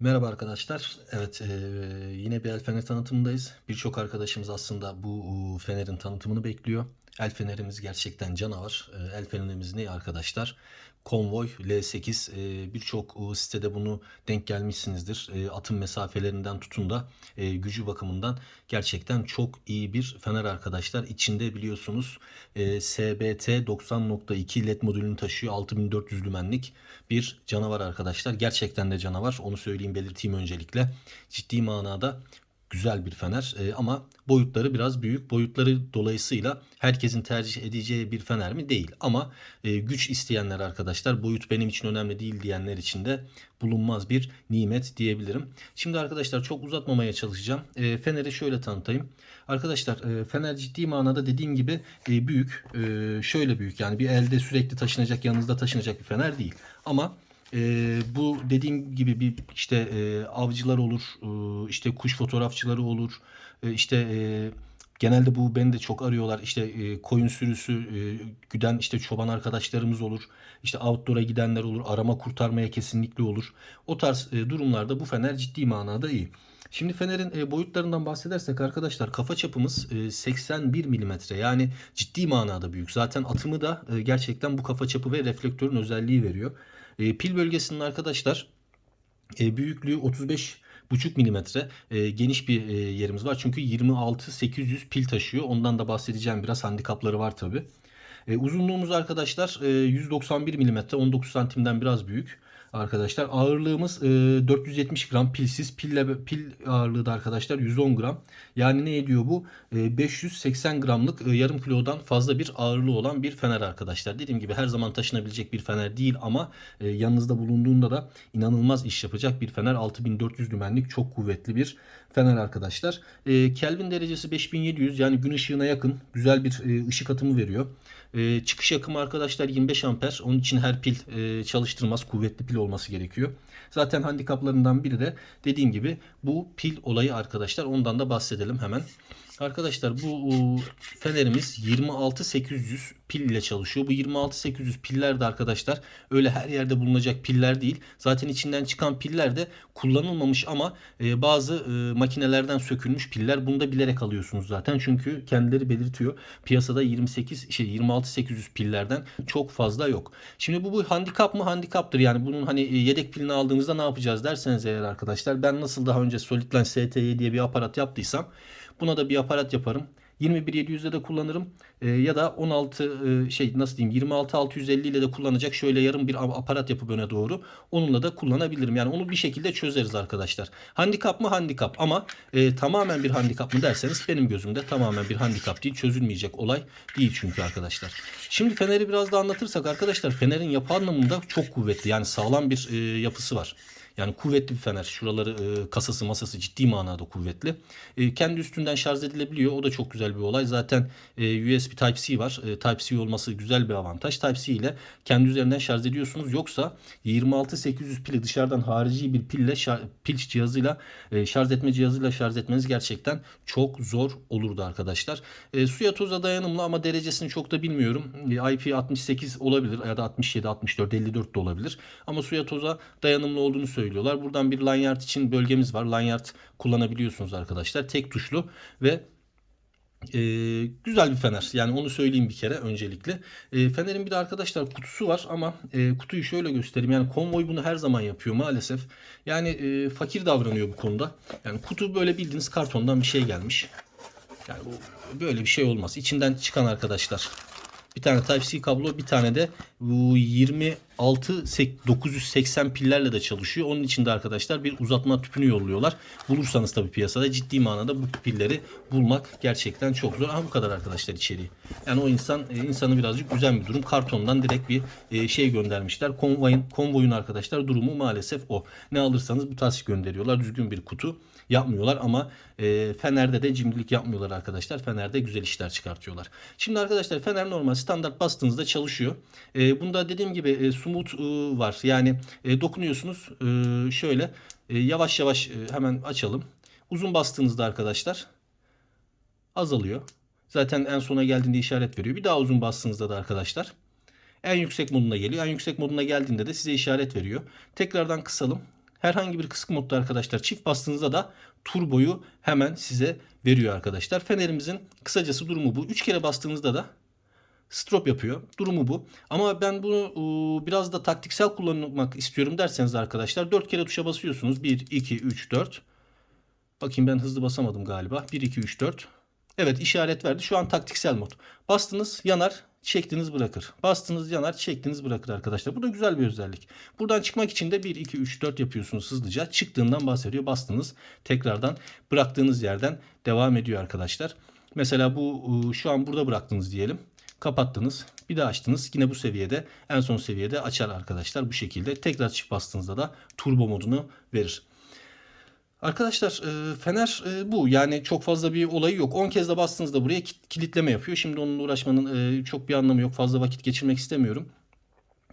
Merhaba arkadaşlar. Evet, eee, yine bir el fener tanıtımındayız. Birçok arkadaşımız aslında bu fenerin tanıtımını bekliyor. El fenerimiz gerçekten canavar. Eee, el fenerimiz ne arkadaşlar? Konvoy L8. Eee, Birçok uuu, sitede bunu denk gelmişsinizdir. Eee, atım mesafelerinden tutun da eee, gücü bakımından gerçekten çok iyi bir fener arkadaşlar. İçinde biliyorsunuz SBT 90.2 LED modülünü taşıyor. 6400 lümenlik bir canavar arkadaşlar. Gerçekten de canavar. Onu söyleyeyim belirteyim öncelikle. Ciddi manada güzel bir fener Ee, ama boyutları biraz büyük. Boyutları dolayısıyla herkesin tercih edeceği bir fener mi? Değil. Ama e, güç isteyenler arkadaşlar boyut benim için önemli değil diyenler için de bulunmaz bir nimet diyebilirim. Şimdi arkadaşlar çok uzatmamaya çalışacağım. E, feneri şöyle tanıtayım. Arkadaşlar e, fener ciddi manada dediğim gibi e, büyük. E, şöyle büyük yani bir elde sürekli taşınacak yanınızda taşınacak bir fener değil. Ama e, bu dediğim gibi bir işte e, avcılar olur, e, işte kuş fotoğrafçıları olur, e, işte e, genelde bu beni de çok arıyorlar. İşte e, koyun sürüsü e, güden işte çoban arkadaşlarımız olur, işte outdoor'a gidenler olur, arama kurtarmaya kesinlikle olur. O tarz e, durumlarda bu fener ciddi manada iyi. Şimdi fenerin e, boyutlarından bahsedersek arkadaşlar kafa çapımız e, 81 milimetre yani ciddi manada büyük. Zaten atımı da e, gerçekten bu kafa çapı ve reflektörün özelliği veriyor. E, pil bölgesinin arkadaşlar e, büyüklüğü 35 buçuk milimetre e, geniş bir e, yerimiz var. Çünkü 26 800 pil taşıyor. Ondan da bahsedeceğim biraz handikapları var tabi. E, uzunluğumuz arkadaşlar e, 191 milimetre 19 santimden biraz büyük. Arkadaşlar ağırlığımız e, 470 gram pilsiz pille pil ağırlığı da arkadaşlar 110 gram. Yani ne ediyor bu? E, 580 gramlık e, yarım kilodan fazla bir ağırlığı olan bir fener arkadaşlar. Dediğim gibi her zaman taşınabilecek bir fener değil ama e, yanınızda bulunduğunda da inanılmaz iş yapacak bir fener. 6400 lümenlik çok kuvvetli bir fener arkadaşlar. E, Kelvin derecesi 5700 yani gün ışığına yakın güzel bir e, ışık atımı veriyor. E, çıkış yakımı arkadaşlar 25 amper. Onun için her pil e, çalıştırmaz. Kuvvetli pil olması gerekiyor. Zaten handikaplarından biri de dediğim gibi bu pil olayı arkadaşlar. Ondan da bahsedelim hemen. Arkadaşlar bu fenerimiz 26800 pil ile çalışıyor. Bu 26800 piller de arkadaşlar öyle her yerde bulunacak piller değil. Zaten içinden çıkan piller de kullanılmamış ama e, bazı e, makinelerden sökülmüş piller. Bunu da bilerek alıyorsunuz zaten. Çünkü kendileri belirtiyor. Piyasada 28 şey 26800 pillerden çok fazla yok. Şimdi bu bu handikap mı? Handikaptır. Yani bunun hani e, yedek pilini aldığınızda ne yapacağız derseniz eğer arkadaşlar ben nasıl daha önce Solidline STY diye bir aparat yaptıysam Buna da bir aparat yaparım. 21700'de de kullanırım. E, ya da 16 e, şey nasıl diyeyim 26650 ile de kullanacak şöyle yarım bir aparat yapıp öne doğru onunla da kullanabilirim. Yani onu bir şekilde çözeriz arkadaşlar. Handikap mı handikap ama e, tamamen bir handikap mı derseniz benim gözümde tamamen bir handikap değil. Çözülmeyecek olay değil çünkü arkadaşlar. Şimdi feneri biraz da anlatırsak arkadaşlar fenerin yapı anlamında çok kuvvetli. Yani sağlam bir e, yapısı var. Yani kuvvetli bir fener. Şuraları e, kasası masası ciddi manada kuvvetli. E, kendi üstünden şarj edilebiliyor. O da çok güzel bir olay. Zaten e, USB Type-C var. E, Type-C olması güzel bir avantaj. Type-C ile kendi üzerinden şarj ediyorsunuz. Yoksa 26800 pili dışarıdan harici bir pille şar- pil cihazıyla e, şarj etme cihazıyla şarj etmeniz gerçekten çok zor olurdu arkadaşlar. E, suya toza dayanımlı ama derecesini çok da bilmiyorum. E, IP68 olabilir ya da 67, 64, 54 de olabilir. Ama suya toza dayanımlı olduğunu söylüyorlar. Buradan bir lanyard için bölgemiz var. Lanyard kullanabiliyorsunuz arkadaşlar. Tek tuşlu ve e, güzel bir fener. Yani onu söyleyeyim bir kere öncelikle. E, fenerin bir de arkadaşlar kutusu var ama e, kutuyu şöyle göstereyim. Yani konvoy bunu her zaman yapıyor maalesef. Yani e, fakir davranıyor bu konuda. Yani kutu böyle bildiğiniz kartondan bir şey gelmiş. Yani bu böyle bir şey olmaz. İçinden çıkan arkadaşlar bir tane Type-C kablo, bir tane de bu 26 980 pillerle de çalışıyor. Onun için de arkadaşlar bir uzatma tüpünü yolluyorlar. Bulursanız tabii piyasada ciddi manada bu pilleri bulmak gerçekten çok zor. Ama bu kadar arkadaşlar içeriği. Yani o insan e, insanı birazcık üzen bir durum. Kartondan direkt bir e, şey göndermişler. Konvoyun, konvoyun arkadaşlar durumu maalesef o. Ne alırsanız bu tarz gönderiyorlar. Düzgün bir kutu yapmıyorlar ama e, Fener'de de cimrilik yapmıyorlar arkadaşlar. Fener'de güzel işler çıkartıyorlar. Şimdi arkadaşlar Fener normal standart bastığınızda çalışıyor. E, bunda dediğim gibi e, smooth e, var. Yani e, dokunuyorsunuz e, şöyle yavaş yavaş hemen açalım. Uzun bastığınızda arkadaşlar azalıyor. Zaten en sona geldiğinde işaret veriyor. Bir daha uzun bastığınızda da arkadaşlar en yüksek moduna geliyor. En yüksek moduna geldiğinde de size işaret veriyor. Tekrardan kısalım. herhangi bir kısık modda arkadaşlar çift bastığınızda da turboyu hemen size veriyor arkadaşlar. Fenerimizin kısacası durumu bu. 3 kere bastığınızda da strop yapıyor. Durumu bu. Ama ben bunu biraz da taktiksel kullanmak istiyorum derseniz arkadaşlar 4 kere tuşa basıyorsunuz. 1, 2, 3, 4. Bakayım ben hızlı basamadım galiba. 1, 2, 3, 4. Evet işaret verdi. Şu an taktiksel mod. Bastınız yanar, çektiniz bırakır. Bastınız yanar, çektiniz bırakır arkadaşlar. Bu da güzel bir özellik. Buradan çıkmak için de 1, 2, 3, 4 yapıyorsunuz hızlıca. Çıktığından bahsediyor. Bastınız tekrardan bıraktığınız yerden devam ediyor arkadaşlar. Mesela bu şu an burada bıraktınız diyelim. Kapattınız. Bir daha açtınız. Yine bu seviyede en son seviyede açar arkadaşlar. Bu şekilde tekrar çift bastığınızda da turbo modunu verir. Arkadaşlar e, Fener e, bu. Yani çok fazla bir olayı yok. 10 kez de bastığınızda buraya kilitleme yapıyor. Şimdi onunla uğraşmanın e, çok bir anlamı yok. Fazla vakit geçirmek istemiyorum.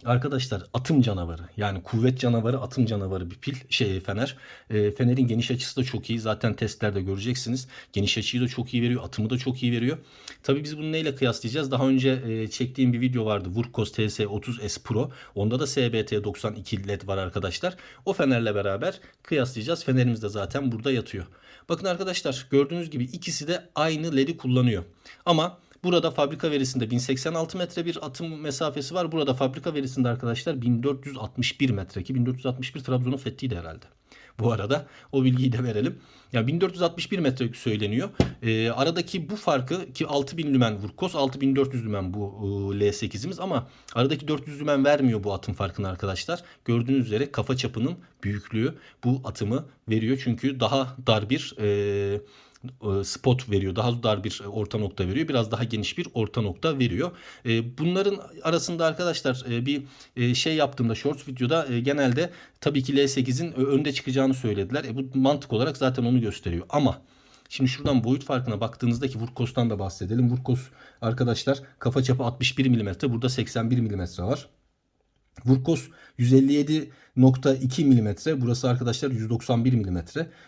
Arkadaşlar atım canavarı yani kuvvet canavarı atım canavarı bir pil şey fener. E, fenerin geniş açısı da çok iyi. Zaten testlerde göreceksiniz. Geniş açıyı da çok iyi veriyor. Atımı da çok iyi veriyor. Tabii biz bunu neyle kıyaslayacağız? Daha önce e, çektiğim bir video vardı. Vurkos TS30S Pro. Onda da SBT 92 LED var arkadaşlar. O fenerle beraber kıyaslayacağız. Fenerimiz de zaten burada yatıyor. Bakın arkadaşlar gördüğünüz gibi ikisi de aynı LED'i kullanıyor. Ama Burada fabrika verisinde 1086 metre bir atım mesafesi var. Burada fabrika verisinde arkadaşlar 1461 metre ki 1461 Trabzon'un fethiydi herhalde. Bu arada o bilgiyi de verelim. Yani 1461 metre söyleniyor. Ee, aradaki bu farkı ki 6000 lümen Vurkos 6400 lümen bu e, L8'imiz ama aradaki 400 lümen vermiyor bu atım farkını arkadaşlar. Gördüğünüz üzere kafa çapının büyüklüğü bu atımı veriyor. Çünkü daha dar bir e, e, spot veriyor. Daha dar bir orta nokta veriyor. Biraz daha geniş bir orta nokta veriyor. E, Bunların arasında arkadaşlar e, bir e, şey yaptığımda shorts videoda e, genelde tabii ki L8'in önde çıkacağını söylediler. E, bu mantık olarak zaten onu gösteriyor. Ama Şimdi şuradan boyut farkına baktığınızda ki Vurkos'tan da bahsedelim. Vurkos arkadaşlar kafa çapı 61 mm. Burada 81 mm var. Vurkos 157.2 mm. Burası arkadaşlar 191 mm.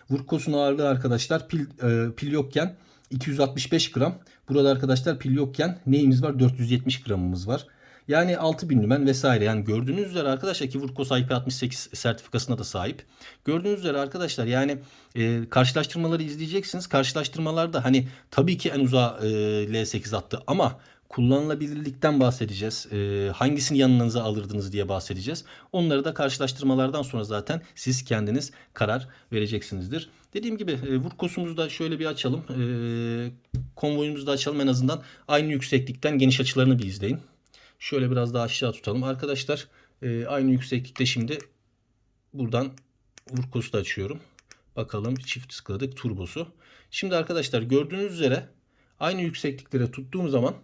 Vurkos'un ağırlığı arkadaşlar pil, e, pil yokken 265 gram. Burada arkadaşlar pil yokken neyimiz var? 470 gramımız var. Yani 6000 lümen vesaire. Yani gördüğünüz üzere arkadaşlar ki Vurkos IP68 sertifikasına da sahip. Gördüğünüz üzere arkadaşlar yani e, karşılaştırmaları izleyeceksiniz. Karşılaştırmalarda hani tabii ki en uzağa e, L8 attı ama kullanılabilirlikten bahsedeceğiz. E, hangisini yanınıza alırdınız diye bahsedeceğiz. Onları da karşılaştırmalardan sonra zaten siz kendiniz karar vereceksinizdir. Dediğim gibi e, Vurkos'umuzu da şöyle bir açalım. E, konvoyumuzu da açalım en azından aynı yükseklikten geniş açılarını bir izleyin. Şöyle biraz daha aşağı tutalım. Arkadaşlar e, aynı yükseklikte şimdi buradan Vurkos'u da açıyorum. Bakalım çift tıkladık turbosu. Şimdi arkadaşlar gördüğünüz üzere aynı yüksekliklere tuttuğum zaman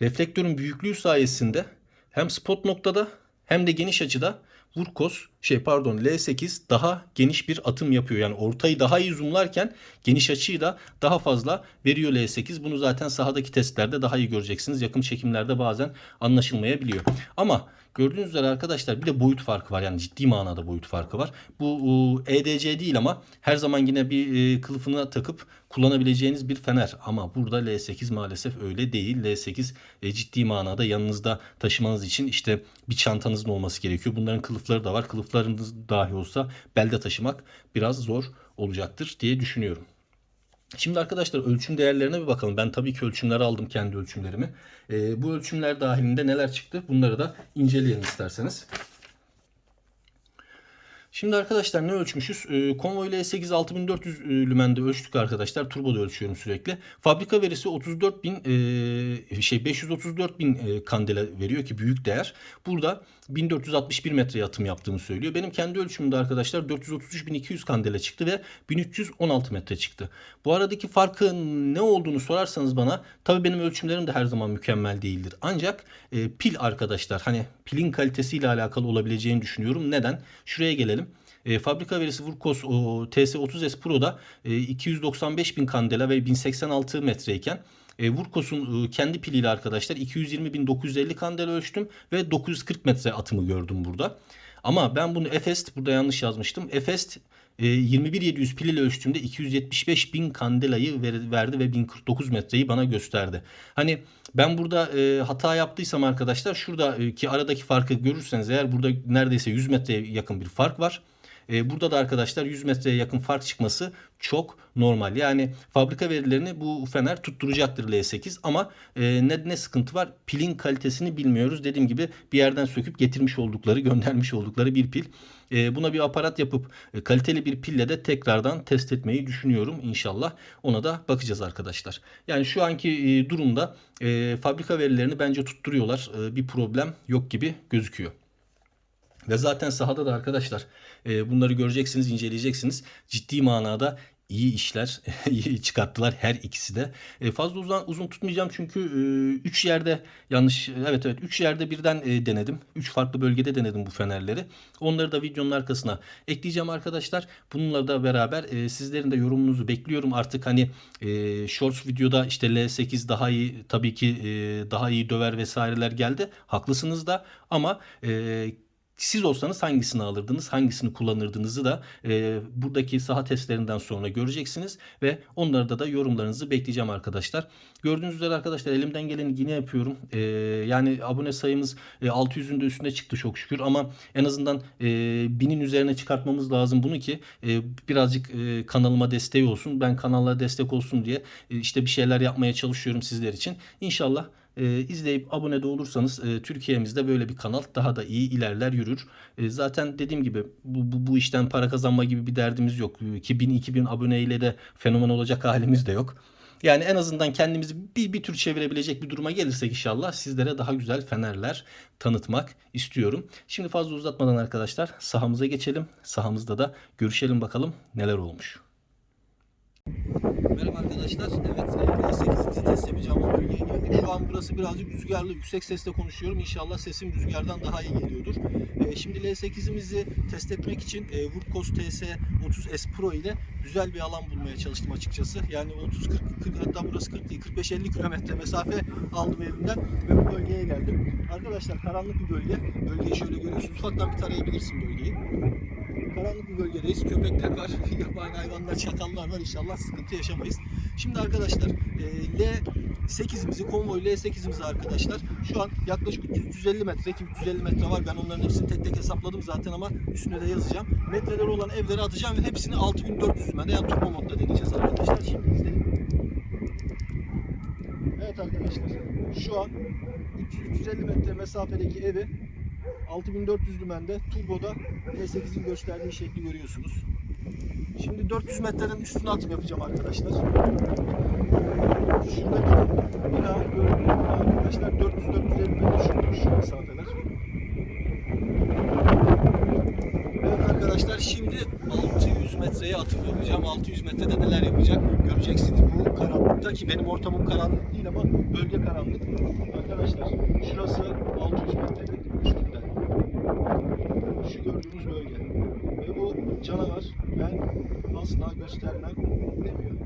reflektörün büyüklüğü sayesinde hem spot noktada hem de geniş açıda Vurkos şey pardon L8 daha geniş bir atım yapıyor. Yani ortayı daha iyi zoomlarken geniş açıyı da daha fazla veriyor L8. Bunu zaten sahadaki testlerde daha iyi göreceksiniz. Yakın çekimlerde bazen anlaşılmayabiliyor. Ama gördüğünüz üzere arkadaşlar bir de boyut farkı var. Yani ciddi manada boyut farkı var. Bu EDC değil ama her zaman yine bir kılıfına takıp kullanabileceğiniz bir fener. Ama burada L8 maalesef öyle değil. L8 e, ciddi manada yanınızda taşımanız için işte bir çantanızın olması gerekiyor. Bunların kılıfları da var. Kılıflarınız dahi olsa belde taşımak biraz zor olacaktır diye düşünüyorum. Şimdi arkadaşlar ölçüm değerlerine bir bakalım. Ben tabii ki ölçümleri aldım kendi ölçümlerimi. E, bu ölçümler dahilinde neler çıktı? Bunları da inceleyelim isterseniz. Şimdi arkadaşlar ne ölçmüşüz? E, Convoy L8 6400 lümende ölçtük arkadaşlar. Turboda ölçüyorum sürekli. Fabrika verisi 34.000 e, şey 534.000 e, kandela veriyor ki büyük değer. Burada 1461 metre atım yaptığımı söylüyor. Benim kendi ölçümümde arkadaşlar 433.200 kandela çıktı ve 1316 metre çıktı. Bu aradaki farkın ne olduğunu sorarsanız bana tabii benim ölçümlerim de her zaman mükemmel değildir. Ancak e, pil arkadaşlar hani pilin kalitesiyle alakalı olabileceğini düşünüyorum. Neden? Şuraya gelelim. E, fabrika verisi Vurkos o, TS30S Pro'da e, 295 bin kandela ve 1086 metreyken e, Vurkos'un e, kendi piliyle arkadaşlar 220.950 kandela ölçtüm ve 940 metre atımı gördüm burada. Ama ben bunu Efest burada yanlış yazmıştım. Efest e, 21700 pil ile ölçtüğümde 275 bin kandelayı ver- verdi ve 1049 metreyi bana gösterdi. Hani ben burada e, hata yaptıysam arkadaşlar şuradaki aradaki farkı görürseniz eğer burada neredeyse 100 metreye yakın bir fark var. E, burada da arkadaşlar 100 metreye yakın fark çıkması çok normal. Yani fabrika verilerini bu fener tutturacaktır L8 ama e, ne, ne sıkıntı var? Pilin kalitesini bilmiyoruz. Dediğim gibi bir yerden söküp getirmiş oldukları, göndermiş oldukları bir pil. E, buna bir aparat yapıp e, kaliteli bir pille de tekrardan test etmeyi düşünüyorum inşallah. Ona da bakacağız arkadaşlar. Yani şu anki e, durumda e, fabrika verilerini bence tutturuyorlar. E, bir problem yok gibi gözüküyor. Ve zaten sahada da arkadaşlar e, bunları göreceksiniz, inceleyeceksiniz. Ciddi manada iyi işler çıkarttılar her ikisi de. E, fazla uzun, uzun tutmayacağım çünkü 3 yerde yanlış evet evet 3 yerde birden e, denedim. 3 farklı bölgede denedim bu fenerleri. Onları da videonun arkasına ekleyeceğim arkadaşlar. Bununla da beraber e, sizlerin de yorumunuzu bekliyorum. Artık hani e, Shorts videoda işte L8 daha iyi tabii ki e, daha iyi döver vesaireler geldi. Haklısınız da ama e, siz olsanız hangisini alırdınız, hangisini kullanırdınızı da e, buradaki saha testlerinden sonra göreceksiniz ve onlarda da yorumlarınızı bekleyeceğim arkadaşlar. Gördüğünüz üzere arkadaşlar elimden geleni yine yapıyorum. E, yani abone sayımız e, 600'ün de üstüne çıktı çok şükür ama en azından e, 1000'in üzerine çıkartmamız lazım bunu ki e, birazcık e, kanalıma desteği olsun. Ben kanala destek olsun diye e, işte bir şeyler yapmaya çalışıyorum sizler için. İnşallah e, izleyip abone de olursanız e, Türkiye'mizde böyle bir kanal daha da iyi ilerler yürür. E, zaten dediğim gibi bu, bu, bu işten para kazanma gibi bir derdimiz yok. 2000-2000 aboneyle de fenomen olacak halimiz de yok. Yani en azından kendimizi bir, bir tür çevirebilecek bir duruma gelirsek inşallah sizlere daha güzel fenerler tanıtmak istiyorum. Şimdi fazla uzatmadan arkadaşlar sahamıza geçelim. Sahamızda da görüşelim bakalım neler olmuş. Merhaba arkadaşlar. Evet, L8. test yapacağımız bölgeye geldik. Şu an burası birazcık rüzgarlı, yüksek sesle konuşuyorum. İnşallah sesim rüzgardan daha iyi geliyordur. Ee, şimdi L8'imizi test etmek için e, Woodcoast TS30S Pro ile güzel bir alan bulmaya çalıştım açıkçası. Yani 30 40, 40 hatta burası 40 değil 45 50 kilometre mesafe aldım evimden ve bu bölgeye geldim. Arkadaşlar karanlık bir bölge. Bölgeyi şöyle görüyorsunuz. Ufaktan bir tarayabilirsin bölgeyi. Karanlık bir bölgedeyiz. Köpekler var, yabani hayvanlar, çakallar var. İnşallah sıkıntı yaşamayız. Şimdi arkadaşlar e, L8'imizi, konvoy L8'imizi arkadaşlar şu an yaklaşık 350 metre ki 350 metre var. Ben onların hepsini tek tek hesapladım zaten ama üstüne de yazacağım. Metreleri olan evleri atacağım ve hepsini 6400 metre yani turbo modda deneyeceğiz arkadaşlar. Şimdi izleyin. Evet arkadaşlar şu an 300-350 metre mesafedeki evi 6400 lümende turboda V8'in gösterdiği şekli görüyorsunuz. Şimdi 400 metrenin üstüne atım yapacağım arkadaşlar. Şuradaki bina gördüğünüz arkadaşlar 400-450 metre şu, şu mesafeler. Evet arkadaşlar şimdi 600 metreye atım yapacağım. 600 metrede neler yapacak göreceksiniz. Bu karanlıkta ki benim ortamım karanlık değil ama bölge karanlık. Arkadaşlar şurası 600 metrenin üstünde. Şu gördüğünüz bölge. Ve bu canavar ben asla göstermem demiyor.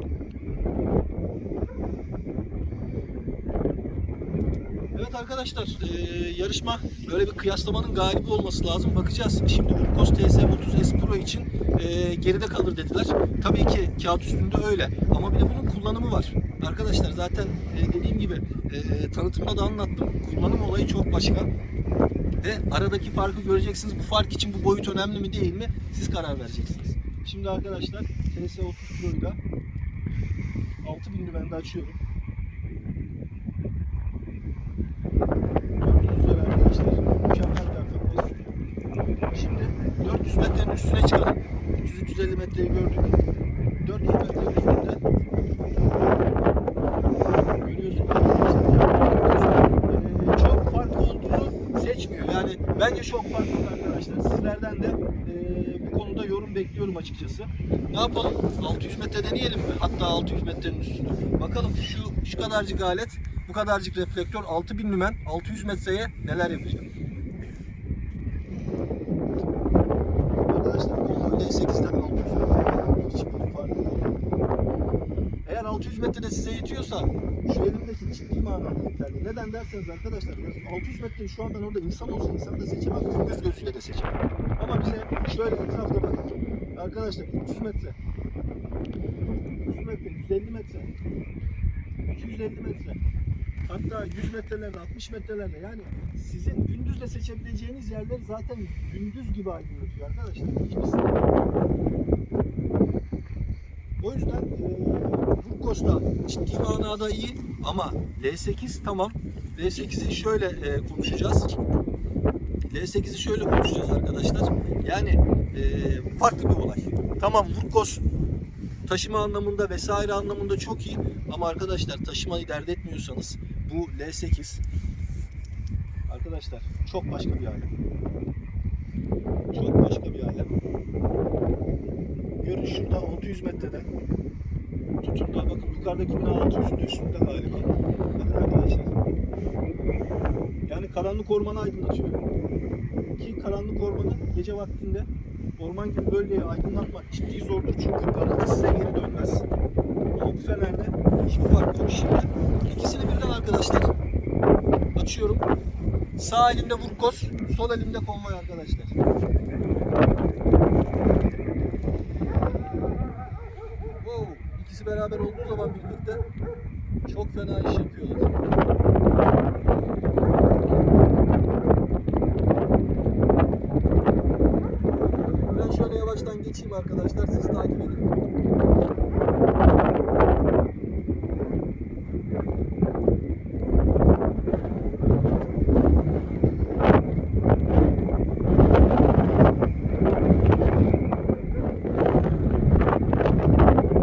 Evet arkadaşlar eee, yarışma böyle bir kıyaslamanın galibi olması lazım. Bakacağız. Şimdi Urkos TS30S Pro için eee, geride kalır dediler. Tabii ki kağıt üstünde öyle. Ama bir de bunun kullanımı var. Arkadaşlar zaten eee, dediğim gibi eee, tanıtımda da anlattım. Kullanım olayı çok başka. Ve aradaki farkı göreceksiniz. Bu fark için bu boyut önemli mi değil mi? Siz karar vereceksiniz. Şimdi arkadaşlar TS30 Pro'yla 6000 lübende açıyorum. Gördüğünüz üzere arkadaşlar mükemmel performans. Şimdi 400 metrenin üstüne çıkalım. 300-350 metreyi gördük. 400 metrenin üstünde görüyorsunuz arkadaşlar. Ee, çok fark olduğunu seçmiyor. Yani bence çok farklı arkadaşlar. Sizlerden de e, bu konuda yorum bekliyorum açıkçası. Ne yapalım? 600 metre deneyelim mi? Hatta 600 metrenin üstünü. Bakalım şu şu kadarcık alet, bu kadarcık reflektör 6000 lümen 600 metreye neler yapacak? Arkadaşlar Konvoy L8'den 600 metre farkı. Eğer 600 metrede size yetiyorsa şu elimdeki ciddi manada yeterli. Neden derseniz arkadaşlar 600 metre şu an ben orada insan olsa insan da seçemem, gündüz gözüyle de seçemem. Ama bize şöyle etrafta bakın. Arkadaşlar 300 metre. 100 metre, 150 metre. 250 metre. Hatta 100 metrelerde, 60 metrelerde yani sizin gündüzle seçebileceğiniz yerler zaten gündüz gibi aydınlatıyor arkadaşlar. Hiçbir O yüzden eee Burkos'ta ciddi manada iyi ama L8 tamam. L8'i şöyle eee, konuşacağız. L8'i şöyle konuşacağız arkadaşlar. Yani eee, farklı bir olay. Tamam Burkos taşıma anlamında vesaire anlamında çok iyi ama arkadaşlar taşımayı dert etmiyorsanız bu L8 arkadaşlar çok başka bir alem. Çok başka bir alem. Görün şurada 600 metrede. Tutun da bakın yukarıdaki bina 600'ün üstünde galiba. Bakın arkadaşlar. Yani karanlık ormanı aydınlatıyor. Ki karanlık ormanı gece vaktinde orman gibi bölgeyi aydınlatmak ciddi zordur çünkü parıltı size geri dönmez. Ama bu fenerde hiçbir fark yok. Şimdi ikisini birden arkadaşlar açıyorum. Sağ elimde Burkos, sol elimde konvoy arkadaşlar. İkisi beraber olduğu zaman birlikte çok fena iş yapıyorlar. Ben şöyle yavaştan geçeyim arkadaşlar. Siz takip edin.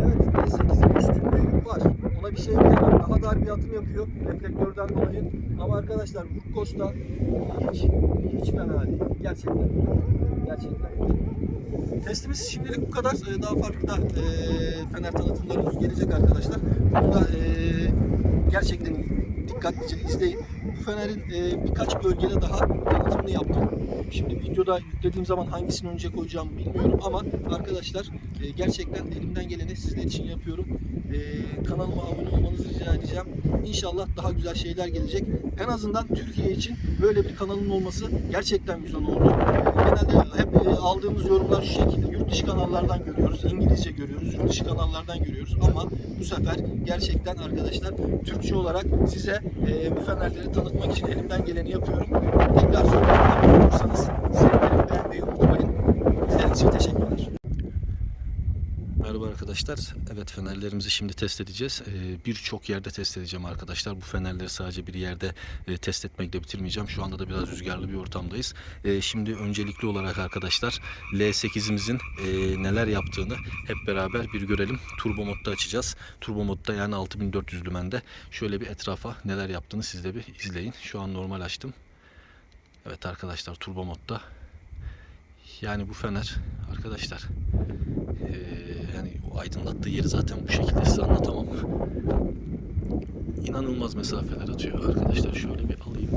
Evet, B8'in üstünlüğü var. Ona bir şey diyemem. Daha dar bir atım yapıyor reflektörden dolayı. Ama Burkos'ta hiç, hiç fena değil. Gerçekten. Gerçekten. Testimiz şimdilik bu kadar. Ee, Daha farklı da e, fener tanıtımlarımız gelecek arkadaşlar. Bunu da e, gerçekten dikkatlice izleyin. Bu fenerin e, birkaç bölgede daha tanıtımını yaptım. Şimdi videoda yüklediğim zaman hangisini önce koyacağımı bilmiyorum ama arkadaşlar e, gerçekten elimden geleni sizler için yapıyorum. E, kanalıma abone olmanızı rica edeceğim. İnşallah daha güzel şeyler gelecek. En azından Türkiye için böyle bir kanalın olması gerçekten güzel oldu. Genelde hep e, aldığımız yorumlar şu şekilde. Yurt dışı kanallardan görüyoruz, İngilizce görüyoruz, yurt dışı kanallardan görüyoruz ama bu sefer gerçekten arkadaşlar Türkçe olarak size e, bu fenerleri tanıtmak için elimden geleni yapıyorum. Tekrar söylüyorum. Abone olursanız sevinirim. Beğenmeyi unutmayın. İzlediğiniz için teşekkürler. Merhaba arkadaşlar. Evet fenerlerimizi şimdi test edeceğiz. Ee, Birçok yerde test edeceğim arkadaşlar. Bu fenerleri sadece bir yerde e, test etmekle bitirmeyeceğim. Şu anda da biraz rüzgarlı bir ortamdayız. Ee, Şimdi öncelikli olarak arkadaşlar L8'imizin e, neler yaptığını hep beraber bir görelim. Turbo modda açacağız. Turbo modda yani 6400 lümende şöyle bir etrafa neler yaptığını siz de bir izleyin. Şu an normal açtım. Evet arkadaşlar turbo modda. Yani bu fener arkadaşlar o aydınlattığı yeri zaten bu şekilde size anlatamam. İnanılmaz mesafeler atıyor arkadaşlar. Şöyle bir alayım.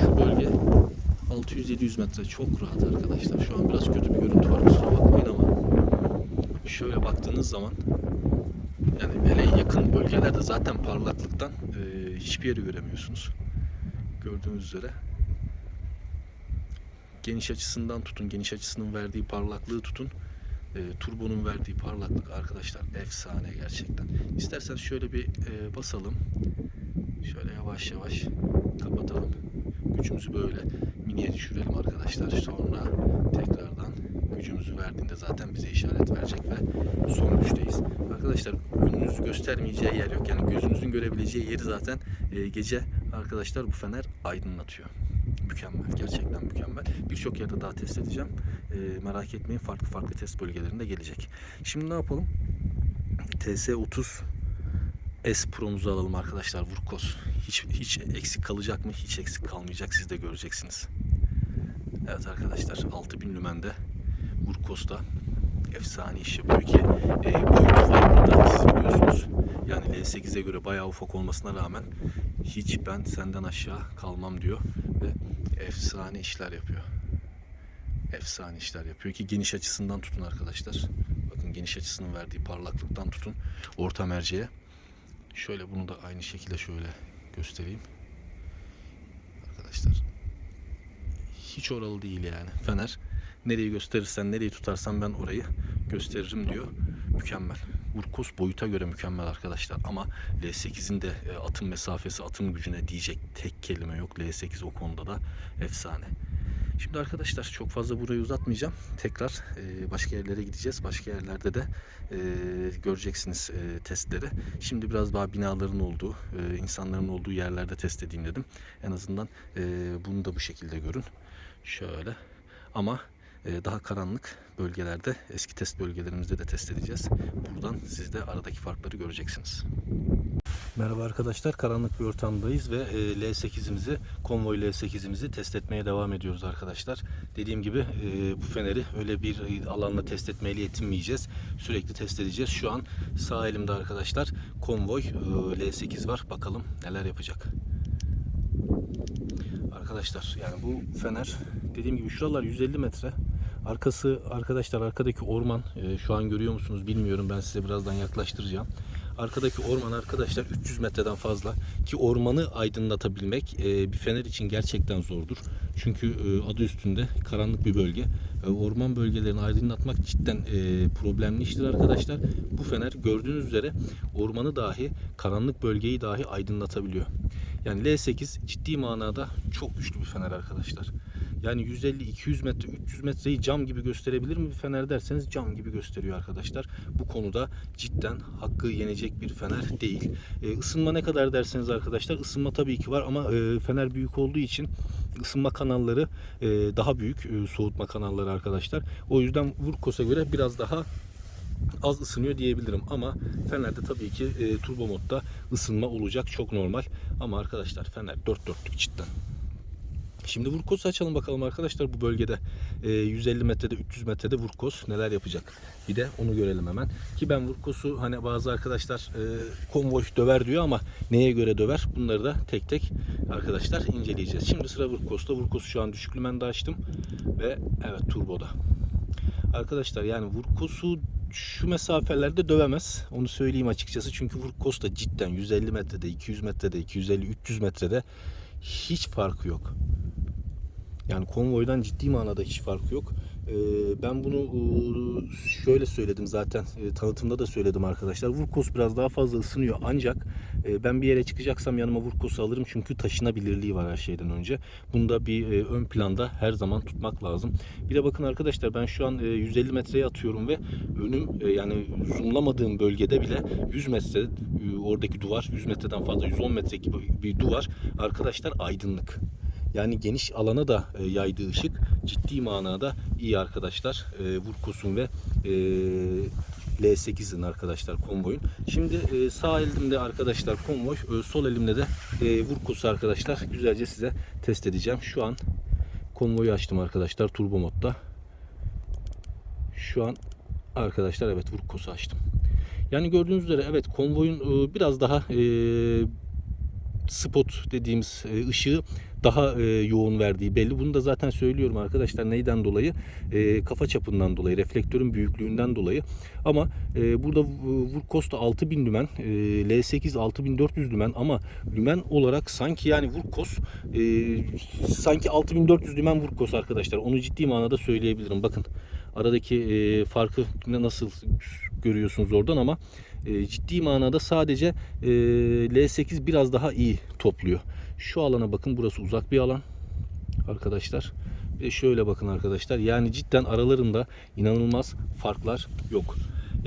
Şu bölge 600-700 metre çok rahat arkadaşlar. Şu an biraz kötü bir görüntü var kusura bakmayın ama şöyle baktığınız zaman yani hele yakın bölgelerde zaten parlaklıktan e, hiçbir yeri göremiyorsunuz. Gördüğünüz üzere geniş açısından tutun, geniş açısının verdiği parlaklığı tutun. E, turbonun verdiği parlaklık arkadaşlar efsane gerçekten. İsterseniz şöyle bir e, basalım. Şöyle yavaş yavaş kapatalım. Gücümüzü böyle miniye düşürelim arkadaşlar. Sonra tekrardan gücümüzü verdiğinde zaten bize işaret verecek ve son güçteyiz. Arkadaşlar önünüzü göstermeyeceği yer yok. Yani gözünüzün görebileceği yeri zaten e, gece arkadaşlar bu fener aydınlatıyor mükemmel. Gerçekten mükemmel. Birçok yerde daha test edeceğim. Ee, merak etmeyin farklı farklı test bölgelerinde gelecek. Şimdi ne yapalım? TS30 S Pro'muzu alalım arkadaşlar. Vurkos. Hiç, hiç eksik kalacak mı? Hiç eksik kalmayacak. Siz de göreceksiniz. Evet arkadaşlar 6000 lümende Vurkos'ta efsane iş yapıyor ki e, boyutu farklı da siz biliyorsunuz. Yani L8'e göre bayağı ufak olmasına rağmen hiç ben senden aşağı kalmam diyor ve efsane işler yapıyor. Efsane işler yapıyor ki geniş açısından tutun arkadaşlar. Bakın geniş açısının verdiği parlaklıktan tutun orta merceğe. Şöyle bunu da aynı şekilde şöyle göstereyim. Arkadaşlar hiç oralı değil yani. Fener nereyi gösterirsen, nereyi tutarsan ben orayı gösteririm diyor. Mükemmel. Urkos boyuta göre mükemmel arkadaşlar ama L8'in de e, atım mesafesi, atım gücüne diyecek tek kelime yok. L8 o konuda da efsane. Şimdi arkadaşlar çok fazla burayı uzatmayacağım. Tekrar e, başka yerlere gideceğiz. Başka yerlerde de e, göreceksiniz testleri. Şimdi biraz daha binaların olduğu, insanların olduğu yerlerde test edeyim dedim. En azından bunu da bu şekilde görün. Şöyle. Ama daha karanlık bölgelerde, eski test bölgelerimizde de test edeceğiz. Buradan siz de aradaki farkları göreceksiniz. Merhaba arkadaşlar. Karanlık bir ortamdayız ve e, L8'imizi, konvoy L8'imizi test etmeye devam ediyoruz arkadaşlar. Dediğim gibi e, bu feneri öyle bir alanla test etmeyle yetinmeyeceğiz. Sürekli test edeceğiz. Şu an sağ elimde arkadaşlar konvoy e, L8 var. Bakalım neler yapacak. Arkadaşlar yani bu fener dediğim gibi şuralar 150 metre. Arkası arkadaşlar arkadaki orman e, şu an görüyor musunuz bilmiyorum ben size birazdan yaklaştıracağım. Arkadaki orman arkadaşlar 300 metreden fazla ki ormanı aydınlatabilmek e, bir fener için gerçekten zordur. Çünkü e, adı üstünde karanlık bir bölge. E, orman bölgelerini aydınlatmak cidden e, problemli iştir arkadaşlar. Bu fener gördüğünüz üzere ormanı dahi karanlık bölgeyi dahi aydınlatabiliyor. Yani L8 ciddi manada çok güçlü bir fener arkadaşlar. Yani 150-200 metre, 300 metreyi cam gibi gösterebilir mi bir fener derseniz cam gibi gösteriyor arkadaşlar. Bu konuda cidden hakkı yenecek bir fener değil. E, ısınma ne kadar derseniz arkadaşlar ısınma tabii ki var ama e, fener büyük olduğu için ısınma kanalları e, daha büyük e, soğutma kanalları arkadaşlar. O yüzden Vurkos'a göre biraz daha az ısınıyor diyebilirim ama Fener'de tabii ki e, turbo modda ısınma olacak çok normal ama arkadaşlar Fener dört dörtlük cidden. Şimdi Vurkos'u açalım bakalım arkadaşlar bu bölgede e, 150 metrede 300 metrede Vurkos neler yapacak. Bir de onu görelim hemen. Ki ben Vurkos'u hani bazı arkadaşlar e, konvoy döver diyor ama neye göre döver bunları da tek tek arkadaşlar inceleyeceğiz. Şimdi sıra Vurkos'ta. Vurkos'u şu an düşük lümende açtım ve evet turboda. Arkadaşlar yani Vurkos'u şu mesafelerde dövemez. Onu söyleyeyim açıkçası. Çünkü Vurkos da cidden 150 metrede, 200 metrede, 250-300 metrede hiç farkı yok. Yani konvoydan ciddi manada hiç farkı yok. Ee, ben bunu e, şöyle söyledim zaten e, tanıtımda da söyledim arkadaşlar. Vurkos biraz daha fazla ısınıyor ancak e, ben bir yere çıkacaksam yanıma Vurkos'u alırım çünkü taşınabilirliği var her şeyden önce. Bunu da bir ön planda her zaman tutmak lazım. Bir de bakın arkadaşlar ben şu an e, 150 metreye atıyorum ve önüm yani zoomlamadığım bölgede bile 100 metre oradaki duvar 100 metreden fazla 110 metre gibi bir duvar arkadaşlar aydınlık. Yani geniş alana da e, yaydığı ışık ciddi manada iyi arkadaşlar. E, Vurkos'un ve e, L8'in arkadaşlar konvoyun. Şimdi e, sağ elimde arkadaşlar konvoy, e, sol elimde de e, Vurkos'u arkadaşlar güzelce size test edeceğim. Şu an konvoyu açtım arkadaşlar turbo modda. Şu an arkadaşlar evet Vurkos'u açtım. Yani gördüğünüz üzere evet konvoyun e, biraz daha e, spot dediğimiz e, ışığı daha e, yoğun verdiği belli. Bunu da zaten söylüyorum arkadaşlar neyden dolayı? E, kafa çapından dolayı, reflektörün büyüklüğünden dolayı. Ama burada Vurkos'ta 6000 lümen, e, L8 6400 lümen ama lümen olarak sanki yani Vurkos sanki 6400 lümen Vurkos arkadaşlar. Onu ciddi manada söyleyebilirim. Bakın aradaki farkı nasıl görüyorsunuz oradan ama e, ciddi manada sadece e, L8 biraz daha iyi topluyor. Şu alana bakın burası uzak bir alan arkadaşlar. Ve şöyle bakın arkadaşlar yani cidden aralarında inanılmaz farklar yok.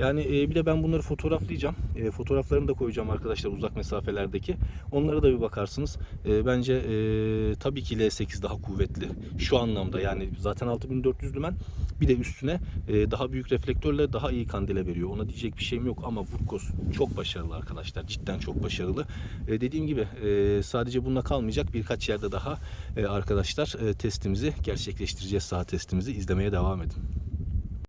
Yani e, bir de ben bunları fotoğraflayacağım. E, fotoğraflarını da koyacağım arkadaşlar uzak mesafelerdeki. Onlara da bir bakarsınız. E, bence e, tabii ki L8 daha kuvvetli. Şu anlamda yani zaten 6400 lümen bir de üstüne e, daha büyük reflektörle daha iyi kandile veriyor. Ona diyecek bir şeyim yok ama Vurkos çok başarılı arkadaşlar. Cidden çok başarılı. E, dediğim gibi e, sadece bununla kalmayacak birkaç yerde daha e, arkadaşlar e, testimizi gerçekleştireceğiz. Saha testimizi izlemeye devam edin.